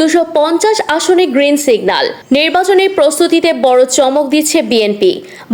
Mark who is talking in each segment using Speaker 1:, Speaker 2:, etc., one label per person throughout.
Speaker 1: দুশো পঞ্চাশ আসনে গ্রিন সিগন্যাল। নির্বাচনী প্রস্তুতিতে বড় চমক দিচ্ছে বিএনপি।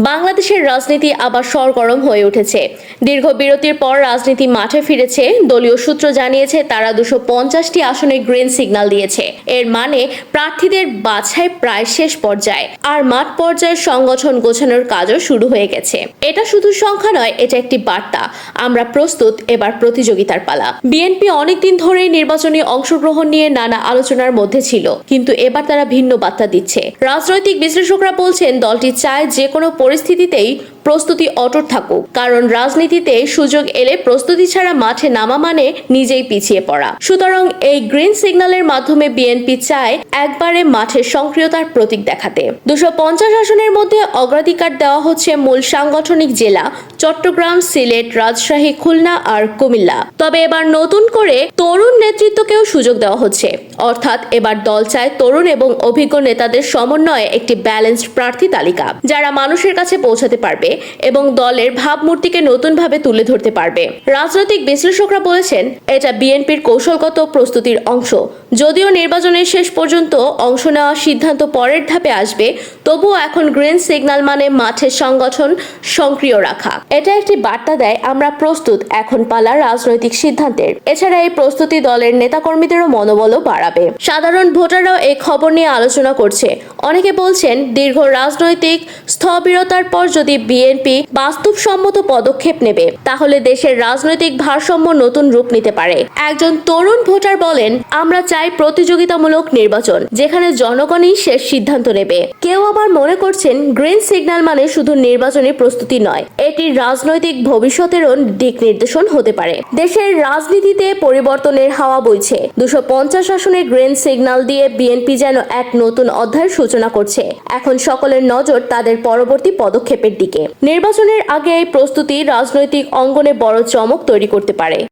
Speaker 1: বাংলাদেশের রাজনীতি আবার সরগরম হয়ে উঠেছে। দীর্ঘ বিরতির পর রাজনীতি মাঠে ফিরেছে, দলীয় সূত্র জানিয়েছে তারা দুশো পঞ্চাশটি আসনে গ্রিন সিগন্যাল দিয়েছে। এর মানে প্রার্থীদের বাছাই প্রায় শেষ পর্যায়ে, আর মাঠ পর্যায়ে সংগঠন গোছানোর কাজও শুরু হয়ে গেছে। এটা শুধু সংখ্যা নয়, এটা একটি বার্তা। আমরা প্রস্তুত, এবার প্রতিযোগিতার পালা। বিএনপি অনেকদিন ধরেই নির্বাচনী অংশগ্রহণ নিয়ে নানা আলোচনার মধ্যে ছিল, কিন্তু এবার তারা ভিন্ন বার্তা দিচ্ছে। রাজনৈতিক বিশ্লেষকরা বলছেন, দলটি চায় যে কোনো পরিস্থিতিতেই প্রস্তুতি অটুট থাকুক, কারণ রাজনীতিতে সুযোগ এলে প্রস্তুতি ছাড়া মাঠে নামা মানে নিজেই পিছিয়ে পড়া। সুতরাং এই গ্রিন সিগন্যালের মাধ্যমে বিএনপি চায় একবারে মাঠের সক্রিয়তার প্রতীক দেখাতে। দুশো পঞ্চাশ আসনের মধ্যে অগ্রাধিকার দেওয়া হচ্ছে মূল সাংগঠনিক জেলা চট্টগ্রাম, সিলেট, রাজশাহী, খুলনা আর কুমিল্লা। তবে এবার নতুন করে তরুণ নেতৃত্বকেও সুযোগ দেওয়া হচ্ছে। অর্থাৎ এবার দল চায় তরুণ এবং অভিজ্ঞ নেতাদের সমন্বয়ে একটি ব্যালেন্সড প্রার্থী তালিকা, যারা মানুষের কাছে পৌঁছাতে পারবে এবং দলের ভাবমূর্তিকে নতুনভাবে তুলে ধরতে পারবে। রাজনৈতিক বিশ্লেষকরা বলেছেন, এটা বিএনপির কৌশলগত প্রস্তুতির অংশ। যদিও নির্বাচনের শেষ পর্যন্ত অংশ নেওয়ার সিদ্ধান্ত পরের ধাপে আসবে, তবুও এখন গ্রিন সিগন্যাল মানে মাঠের সংগঠন সক্রিয় রাখা। এটা একটি বার্তা দেয়, আমরা প্রস্তুত, এখন পালা রাজনৈতিক সিদ্ধান্তের। এছাড়া এই প্রস্তুতি দলের নেতাকর্মীদেরও মনোবলও বাড়াবে। সাধারণ ভোটাররাও এই খবর নিয়ে আলোচনা করছে। অনেকে বলছেন, দীর্ঘ রাজনৈতিক স্থবিরতার পর যদি বিএনপি বাস্তবসম্মত পদক্ষেপ নেবে, তাহলে দেশের রাজনৈতিক ভারসাম্য নতুন রূপ নিতে পারে। একজন তরুণ ভোটার বলেন, আমরা চাই প্রতিযোগিতামূলক নির্বাচন, যেখানে জনগণই শেষ সিদ্ধান্ত নেবে। কেউ আবার মনে করছেন গ্রিন সিগন্যাল মানে শুধু নির্বাচনী প্রস্তুতি নয়, এটি রাজনৈতিক ভবিষ্যতেরও দিক নির্দেশন হতে পারে। দেশের রাজনীতিতে পরিবর্তনের হাওয়া বইছে। দুশো পঞ্চাশ আসনে গ্রিন সিগন্যাল দিয়ে বিএনপি যেন এক নতুন অধ্যায়ের সূচনা করছে। এখন সকলের নজর তাদের পরবর্তী পদক্ষেপের দিকে। নির্বাচনের আগে এই প্রস্তুতি রাজনৈতিক অঙ্গনে বড় চমক তৈরি করতে পারে।